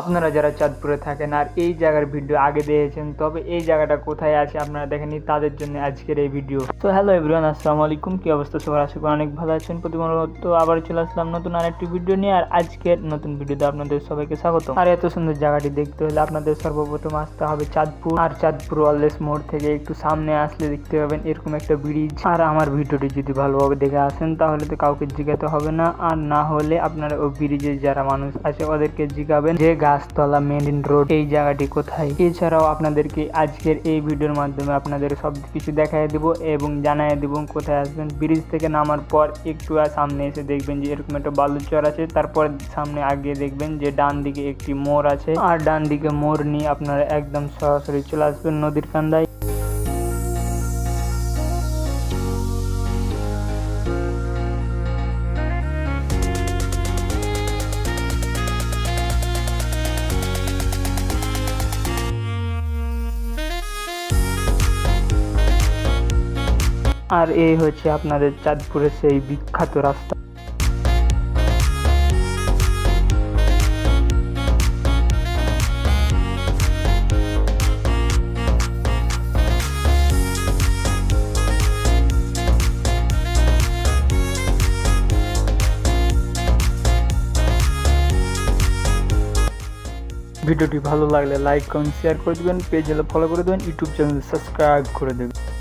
আপনারা যারা চাঁদপুরে থাকেন আর এই জায়গার ভিডিও আগে দেখেছেন, তবে এই জায়গাটা কোথায় আছে আপনারা দেখেননি তাদের জন্য আজকের এই ভিডিও। তো হ্যালো এভরিওয়ান আসসালামু আলাইকুম, কি অবস্থা সবার? আশা করি অনেক ভালো আছেন প্রতিমত আবার চলে আসলাম নতুন আরেকটি ভিডিও নিয়ে, আর আজকের নতুন ভিডিওতে আপনাদের সবাইকে স্বাগত আর এত সুন্দর জায়গাটি দেখতে হলে আপনাদের সর্বপ্রথম আসতে হবে চাঁদপুর, আর চাঁদপুর ওয়ারলেস মোড় থেকে একটু সামনে আসলে দেখতে পাবেন এরকম একটা ব্রিজ আর আমার ভিডিওটি যদি ভালোভাবে দেখে আসেন, তাহলে তো কাউকে জিজ্ঞাতে হবে না, আর না হলে আপনারা ওই ব্রিজে যারা মানুষ আছে, ওদেরকে জিজ্ঞাবেন যে গাছতলা মেন রোড এই জায়গাটি কোথায়? এছাড়াও আপনাদেরকে আজকের এই ভিডিওর মাধ্যমে আপনাদের সব কিছু দেখাই দেবো এবং জানাই দেবো কোথায় আসবেন। ব্রিজ থেকে নামার পর একটু সামনে এসে দেখবেন যে এরকম একটা বালুচর আছে। তারপর সামনে আগে দেখবেন যে ডান দিকে একটি মোর আছে। আর ডান দিকে মোড় নিয়ে আপনারা একদম সরাসরি চলে আসবেন নদীর কান্দায়। আর এই হচ্ছে আপনাদের চাঁদপুরের সেই বিখ্যাত রাস্তা। ভিডিওটি ভালো লাগলে লাইক, কমেন্ট শেয়ার করে দেবেন পেজ হলে ফলো করে দেবেন ইউটিউব চ্যানেল সাবস্ক্রাইব করে দেবেন।